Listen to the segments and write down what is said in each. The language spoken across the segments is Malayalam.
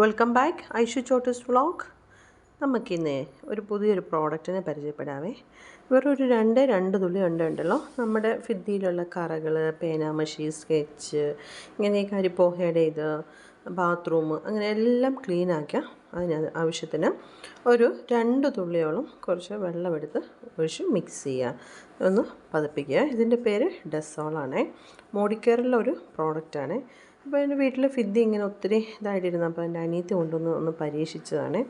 Welcome back. Aishu Chottas vlog. നമുക്കിന്ന് ഒരു പുതിയൊരു പ്രോഡക്റ്റിനെ പരിചയപ്പെടാവേ. വെറൊരു രണ്ട് രണ്ട് തുള്ളി ഉണ്ട് ഉണ്ടല്ലോ. നമ്മുടെ ഫിദ്ദിയിലുള്ള കറകൾ പേനാമഷി സ്കെച്ച് ഇങ്ങനെ കരിപ്പോഹയുടെ ഇത് ബാത്റൂം അങ്ങനെ എല്ലാം ക്ലീൻ അതിന് ആവശ്യത്തിന് ഒരു രണ്ട് തുള്ളിയോളം കുറച്ച് വെള്ളമെടുത്ത് ഒഴിച്ച് മിക്സ് ചെയ്യുക. ഒന്ന് പതിപ്പിക്കുക. ഇതിന്റെ പേര് ഡെസോളാണേ. മോഡിക്കെയറിലെ ഒരു പ്രോഡക്റ്റാണ് അപ്പോൾ എന്റെ വീട്ടിൽ ഫിദ്ദി ഇങ്ങനെ ഒത്തിരി ഇതായിട്ടിരുന്നു. അപ്പോൾ എന്റെ അനിയത്തി കൊണ്ടുവന്ന് ഒന്ന് പരീക്ഷിച്ചതാണ്.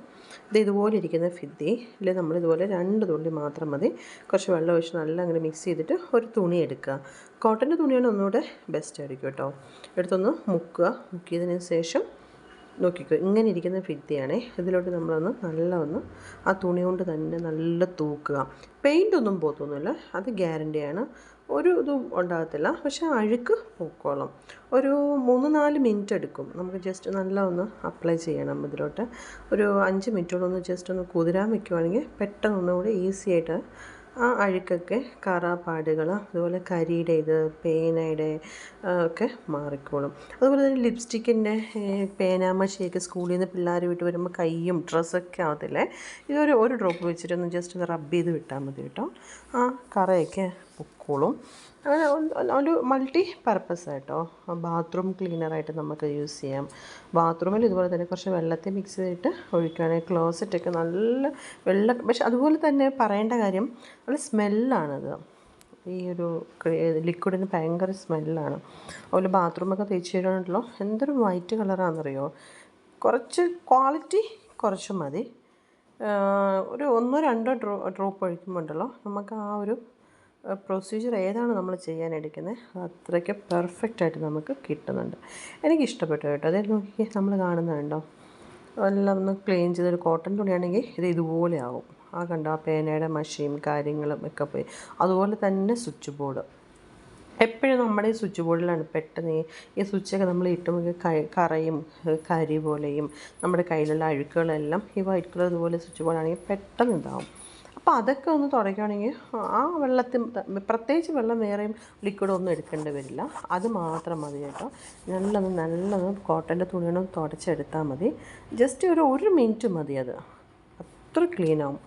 ഇത് ഇതുപോലെ ഇരിക്കുന്ന ഫിദ്ദി നമ്മൾ ഇതുപോലെ രണ്ട് തുള്ളി മാത്രം മതി. കുറച്ച് വെള്ളം ഒഴിച്ച് നല്ല അങ്ങനെ മിക്സ് ചെയ്തിട്ട് ഒരു തുണി എടുക്കുക. കോട്ടന്റെ തുണിയാണ് ഒന്നുകൂടെ ബെസ്റ്റ് ആയിരിക്കും കേട്ടോ. എടുത്തൊന്ന് മുക്കുക. മുക്കിയതിന് ശേഷം നോക്കിക്കോ ഇങ്ങനെ ഇരിക്കുന്ന ഫിത്തിയാണേ ഇതിലോട്ട് നമ്മളൊന്ന് നല്ല ഒന്ന് ആ തുണി കൊണ്ട് തന്നെ നല്ല തൂക്കുക. പെയിന്റ് ഒന്നും പോത്തൊന്നുമില്ല. അത് ഗ്യാരന്റിയാണ് ഒരു ഇതും ഉണ്ടാകത്തില്ല. പക്ഷേ അഴുക്ക് പോക്കോളും. ഒരു മൂന്ന് നാല് മിനിറ്റ് എടുക്കും. നമുക്ക് ജസ്റ്റ് നല്ല ഒന്ന് അപ്ലൈ ചെയ്യണം ഇതിലോട്ട്. ഒരു അഞ്ച് മിനിറ്റോളം ഒന്ന് ജസ്റ്റ് ഒന്ന് കുതിരാൻ വെക്കുവാണെങ്കിൽ പെട്ടെന്ന് ഒന്നുകൂടി ഈസി ആയിട്ട് ആ അഴുക്കൊക്കെ കറ പാടുകൾ അതുപോലെ കരിയുടെ ഇത് പേനയുടെ ഒക്കെ മാറിക്കോളും. അതുപോലെ തന്നെ ലിപ്സ്റ്റിക്കിന്റെ പേനാമശിയൊക്കെ സ്കൂളിൽ നിന്ന് പിള്ളേർ വിട്ട് വരുമ്പോൾ കൈയും ഡ്രസ്സൊക്കെ ആവത്തില്ലേ? ഇതൊരു ഒരു ഡ്രോപ്പ് വെച്ചിട്ടൊന്ന് ജസ്റ്റ് ഒന്ന് റബ്ബ് ചെയ്ത് വിട്ടാൽ മതി കേട്ടോ. ആ കറയൊക്കെ പൊക്കോളും അങ്ങനെ ഒരു മൾട്ടി പർപ്പസ് ആയിട്ടോ ബാത്റൂം ക്ലീനറായിട്ട് നമുക്ക് യൂസ് ചെയ്യാം. ബാത്റൂമിൽ ഇതുപോലെ തന്നെ കുറച്ച് വെള്ളത്തെ മിക്സ് ചെയ്തിട്ട് ഒഴിക്കുകയാണെങ്കിൽ ക്ലോസറ്റൊക്കെ നല്ല വെള്ള പക്ഷെ അതുപോലെ തന്നെ പറയേണ്ട കാര്യം നല്ല സ്മെല്ലാണത് ഈ ഒരു ലിക്വിഡിന് ഭയങ്കര സ്മെല്ലാണ് അതുപോലെ ബാത്റൂമൊക്കെ തേച്ച് തരാനുണ്ടല്ലോ എന്തൊരു വൈറ്റ് കളറാണെന്നറിയോ കുറച്ച് ക്വാളിറ്റി കുറച്ച് മതി. ഒരു ഒന്നോ രണ്ടോ ഡ്രോ ഡ്രോപ്പ് ഒഴിക്കുമ്പോൾ ഉണ്ടല്ലോ നമുക്ക് ആ ഒരു പ്രൊസീജിയർ ഏതാണ് നമ്മൾ ചെയ്യാൻ എടുക്കുന്നത്? അത്രയ്ക്ക് പെർഫെക്റ്റായിട്ട് നമുക്ക് കിട്ടുന്നുണ്ട്. എനിക്ക് ഇഷ്ടപ്പെട്ടു കേട്ടോ. അതായത് നോക്കി നമ്മൾ കാണുന്നുണ്ടോ എല്ലാം ഒന്ന് ക്ലീൻ ചെയ്തൊരു കോട്ടൺ തുണിയാണെങ്കിൽ ഇത് ഇതുപോലെ ആവും. ആ കണ്ടോ ആ പേനയുടെ മഷിയും കാര്യങ്ങളും ഒക്കെ പോയി. അതുപോലെ തന്നെ സ്വിച്ച് ബോർഡ് എപ്പോഴും നമ്മുടെ ഈ സ്വിച്ച് ബോർഡിലാണ് പെട്ടെന്ന് ഈ സ്വിച്ചൊക്കെ നമ്മൾ ഇട്ടുമ്പോൾ കറയും കരി പോലെയും നമ്മുടെ കയ്യിലുള്ള അഴുക്കുകളെല്ലാം ഈ വൈറ്റ് കളർ ഇതുപോലെ സ്വിച്ച് ബോർഡാണെങ്കിൽ പെട്ടെന്ന് ഇതാവും. അപ്പോൾ അതൊക്കെ ഒന്ന് തുടയ്ക്കുകയാണെങ്കിൽ ആ വെള്ളത്തിൽ പ്രത്യേകിച്ച് വെള്ളം വേറെയും ലിക്വിഡ് ഒന്നും എടുക്കേണ്ടി വരില്ല. അത് മാത്രം മതി കേട്ടോ. നല്ലത് നല്ലത് കോട്ടന്റെ തുണിയൊന്നും തുടച്ചെടുത്താൽ മതി. ജസ്റ്റ് ഒരു ഒരു മിനിറ്റ് മതി അത്. അത്ര ക്ലീൻ ആവും.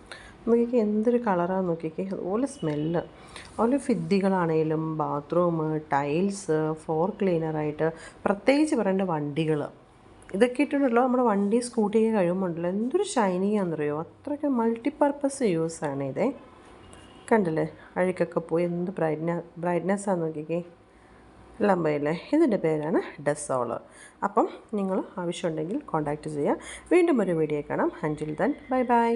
നോക്കിക്കേ എന്തൊരു കളറാണെന്ന് നോക്കിക്കേ. അതുപോലെ സ്മെല്ല് അതുപോലെ ഫിദ്ദികളാണേലും ബാത്റൂം ടൈൽസ് ഫ്ലോർ ക്ലീനറായിട്ട് പ്രത്യേകിച്ച് പറയേണ്ട വണ്ടികൾ ഇതൊക്കെ ഇട്ടിട്ടുണ്ടല്ലോ നമ്മുടെ വണ്ടി സ്കൂട്ടിയൊക്കെ കഴിയുമ്പോണ്ടല്ലോ എന്തൊരു ഷൈനിങ് ആണെന്നറിയോ? അത്രയ്ക്ക് മൾട്ടിപ്പർപ്പസ് ആണ് ഇതേ. കണ്ടല്ലേ? അഴുക്കൊക്കെ പോയി എന്ത് ബ്രൈറ്റ്ന ബ്രൈറ്റ്നെസ് ആണെന്ന് നോക്കിക്കേ. പോയില്ലേ ഇതിന്റെ പേരാണ് ഡെസോൾ അപ്പം നിങ്ങൾ ആവശ്യമുണ്ടെങ്കിൽ കോൺടാക്റ്റ് ചെയ്യുക വീണ്ടും ഒരു വീഡിയോ കാണാം. അഞ്ചിൽ ദൻ ബൈ ബൈ